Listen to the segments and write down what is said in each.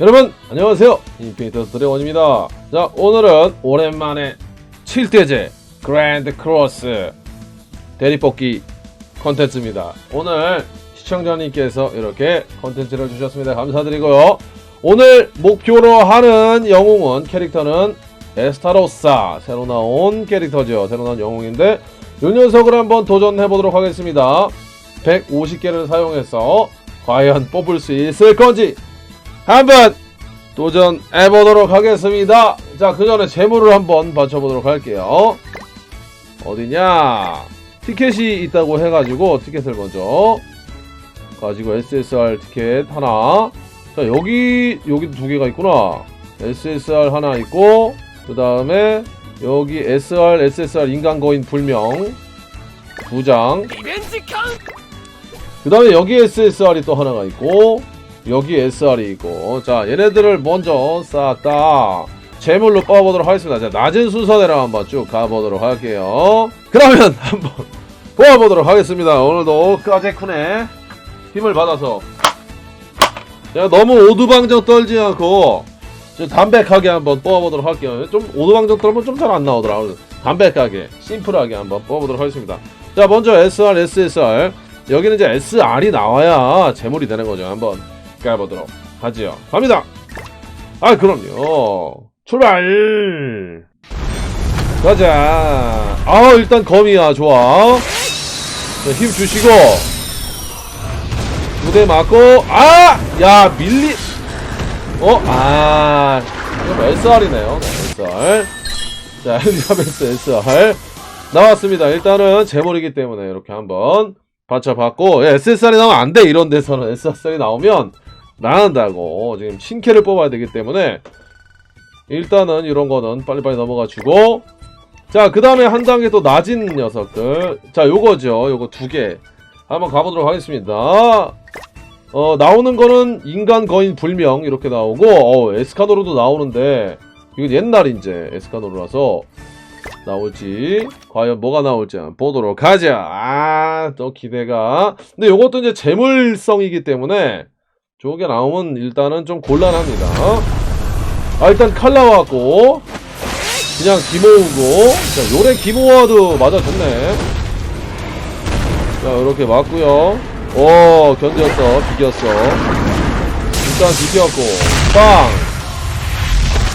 여러분 안녕하세요. 인피니트 드래곤입니다. 자 오늘은 오랜만에 7대제 그랜드 크로스 대리뽑기 컨텐츠입니다. 오늘 시청자님께서 이렇게 컨텐츠를 주셨습니다. 감사드리고요. 오늘 목표로 하는 영웅은 캐릭터는 에스타로사 새로 나온 캐릭터죠. 새로 나온 영웅인데 이 녀석을 한번 도전해 보도록 하겠습니다. 150개를 사용해서 과연 뽑을 수 있을 건지 한번 도전해 보도록 하겠습니다. 자, 그 전에 재물을 한번 받쳐 보도록 할게요. 어디냐? 티켓이 있다고 해가지고 티켓을 먼저 가지고 SSR 티켓 하나. 자, 여기 여기도 두 개가 있구나. SSR 하나 있고 그 다음에 여기 SR, SSR 인간거인 불명 두 장. 그 다음에 여기 SSR이 또 하나가 있고 여기 SR이 있고. 자 얘네들을 먼저 싹다 제물로 뽑아보도록 하겠습니다. 자 낮은 순서대로 한번 쭉 가보도록 할게요. 그러면 한번 뽑아보도록 하겠습니다. 오늘도 까제쿤의 힘을 받아서. 자 너무 오두방정 떨지 않고 좀 담백하게 한번 뽑아보도록 할게요. 좀 오두방정 떨면 좀 잘 안 나오더라 담백하게 심플하게 한번 뽑아보도록 하겠습니다. 자 먼저 SR, SSR 여기는 이제 SR이 나와야 재물이 되는 거죠. 한번 까보도록 하지요. 갑니다. 아, 그럼요. 출발. 가자. 아, 일단 검이야. 좋아. 자, 힘 주시고. 무대 맞고. 아! 야, 밀리. 어? 아. 이거 SR이네요. SR. 자, 엘리자베스 SR. 나왔습니다. 일단은 재물이기 때문에 이렇게 한번 받쳐봤고 예, SSR이 나오면 안돼 이런 데서는 SSR이 나오면 나간다고. 지금 신캐를 뽑아야 되기 때문에 일단은 이런 거는 빨리빨리 넘어가 주고. 자 그 다음에 한 단계 또 낮은 녀석들. 자 요거죠. 요거 두 개. 한번 가보도록 하겠습니다. 어 나오는 거는 인간 거인 불명 이렇게 나오고 어 에스카노르도 나오는데 이건 옛날 이제 에스카노르라서 나올지 과연 뭐가 나올지 보도록 하자. 아, 또 기대가. 근데 요것도 이제 재물성이기 때문에 저게 나오면 일단은 좀 곤란합니다. 어? 아 일단 칼 나왔고 그냥 기모으고 자 요래 기모와도 맞아졌네 자 이렇게 맞고요. 오 견뎠어 비겼어. 일단 비겼고 빵.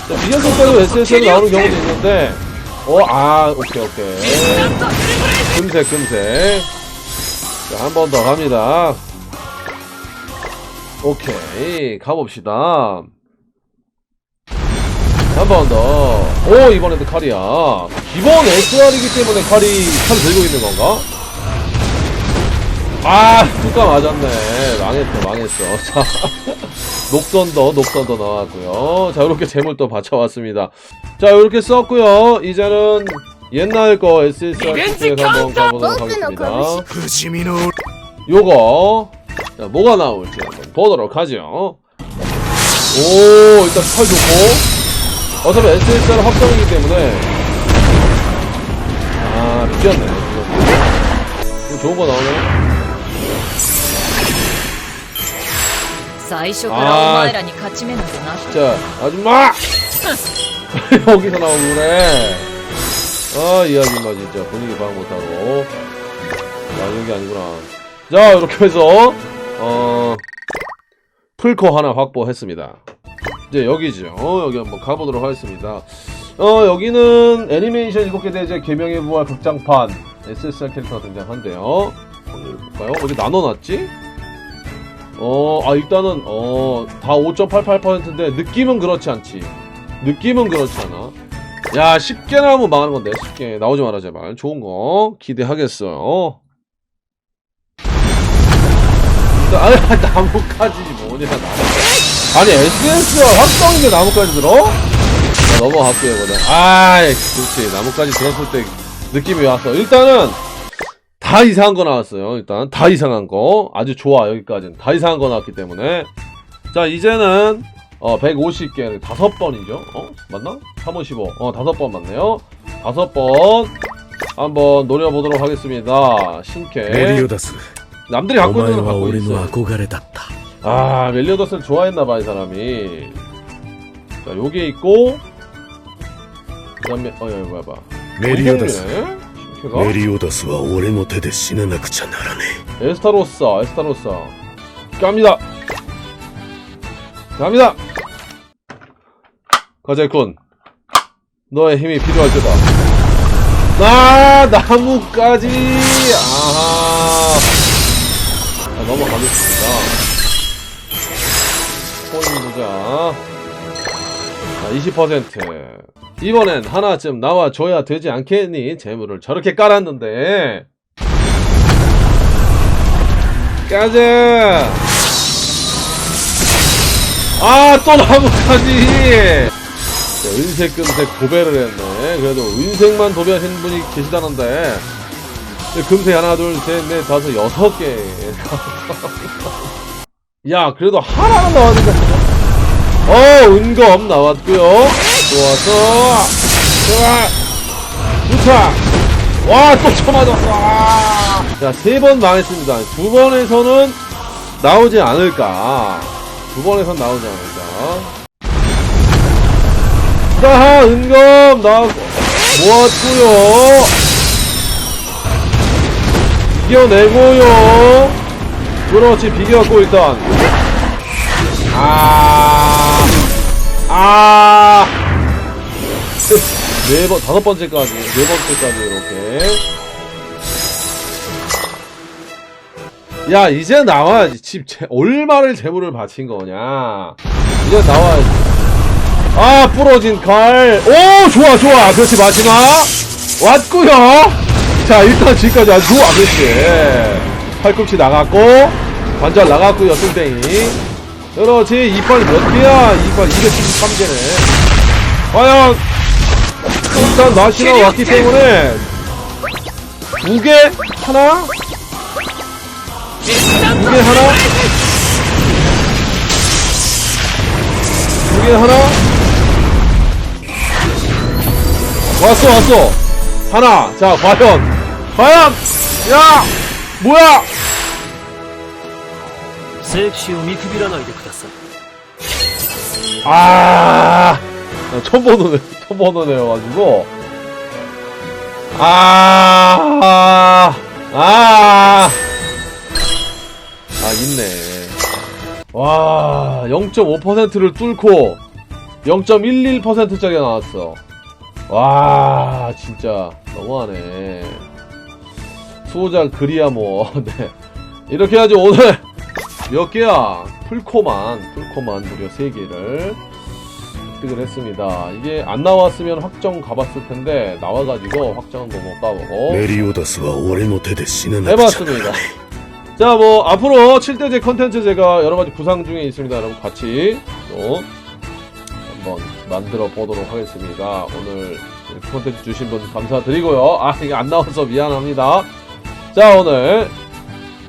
자 비겼을 때도 SSL 나오는 경우도 있는데 어아 오케이 오케이 금색 금색. 자 한 번 더 갑니다. 오케이 가봅시다 한 번 더. 오 이번에도 칼이야. 기본 SR이기 때문에 칼이 칼 들고 있는 건가? 아 누가 맞았네. 망했어 망했어. 자 녹던더 녹던더 나왔고요. 자 이렇게 재물도 받쳐왔습니다. 자 이렇게 썼고요. 이제는 옛날 거 SSR 한번 가보도록 하겠습니다. 그 요거 자, 뭐가 나올지 한번 보도록 하죠. 오, 일단 칼 좋고 어차피 SSR 확정이기 때문에 아, 비겼네. 비겼네. 이거 좋은 거 나오네. 最初からお前らに勝ち目なんてなく 자, 아줌마! 여기서 나오고 그래. 아, 이 아줌마 진짜 분위기 방 못하고. 아, 여기 아니구나. 자, 이렇게 해서, 어, 풀코 하나 확보했습니다. 이제 여기죠. 어, 여기 한번 가보도록 하겠습니다. 어, 여기는 애니메이션 7개 대제 개명의 부활 극장판 SSR 캐릭터가 등장한대요. 볼까요? 어디 나눠놨지? 어, 아, 일단은, 어, 다 5.88%인데, 느낌은 그렇지 않지. 느낌은 그렇지 않아. 야, 10개 나오면 망하는 건데, 10개. 나오지 마라, 제발. 좋은 거. 기대하겠어요. 아, 나뭇가지 뭐냐 나뭇가지. 아니 SS가 합성인데 나뭇가지 들어? 자, 넘어갈게요 그냥. 아이 그렇지. 나뭇가지 들었을 때 느낌이 왔어 일단은 다 이상한 거 나왔어요 일단. 다 이상한 거. 아주 좋아 여기까지는. 다 이상한 거 나왔기 때문에. 자 이제는 어 150개 다섯 번이죠? 어? 맞나? 355 어 다섯 번 맞네요. 다섯 번 한번 노려보도록 하겠습니다. 신캐. 메리오다스. 남들이 お 갖고 前 있는 걸 は 갖고 俺の 있어. 憧れだった 아 멜리오더스를 좋아했나봐 이 사람이 자 요게 있고 그 다음에 어야 이거 봐봐 メリオダス 공격이네? 걔가? メリオダスは俺の手で死ななくちゃならね 에스타로사 에스타로사 갑니다 갑니다 거제군 너의 힘이 필요할 때다 나 나무까지 아하 자, 넘어가겠습니다. 코인 보자. 자, 20% 이번엔 하나쯤 나와줘야 되지 않겠니? 재물을 저렇게 깔았는데. 가자 아 또 나무까지! 자, 은색 금색 도배를 했네. 그래도 은색만 도배하신 분이 계시다는데 금색 하나 둘셋넷 다섯 여섯 개. 야 그래도 하나는 나왔는데. 어 은검 나왔고요. 좋았어 좋아. 좋다. 와또 쳐맞았어. 자세 번 망했습니다. 두 번에서는 나오지 않을까. 두 번에선 나오지 않을까. 자 은검 나왔고. 모았고요 이겨내고요 그렇지 비겼고 일단 아, 아, 네 번, 다섯 번째까지, 네 번째까지 이렇게. 야, 이제 나와야지. 집, 재, 얼마를 재물을 바친 거냐. 이제 나와야지. 아, 부러진 칼. 오, 좋아, 좋아. 그렇지, 마지막. 왔구요. 자, 일단 지금까지 아주 그렇지. 팔꿈치 나갔고, 관절 나갔고요, 뚱땡이. 그렇지 이빨 몇 개야 이빨 273개네 과연 일단 나시나 왔기 때문에 두 개? 하나? 두 개 하나? 두 개 하나? 왔어 왔어 하나 자 과연 과연 야 뭐야 聖騎士を見くびらないでください 아, 나 처음 보는 애, 처음 보는 애여가지고. 아, 아, 아, 있네. 와, 0.5%를 뚫고 0.11%짜리가 나왔어. 와, 진짜 너무하네. 수호자 그리야 뭐, 네. 이렇게 해야지 오늘 몇 개야? 풀코만, 풀코만 무려 3개를 획득을 했습니다. 이게 안 나왔으면 확정 가봤을 텐데, 나와가지고 확정은 뭐 못 가보고. メリオダスは俺の手で死ななくちゃなら 해봤습니다. 자, 뭐, 앞으로 7대제 컨텐츠 제가 여러가지 구상 중에 있습니다. 여러분 같이 또 한번 만들어 보도록 하겠습니다. 오늘 이렇게 컨텐츠 주신 분 감사드리고요. 아, 이게 안 나와서 미안합니다. 자, 오늘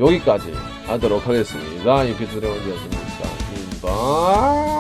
여기까지 하도록 하겠습니다. 인피드 드래곤이었습니다. 인바.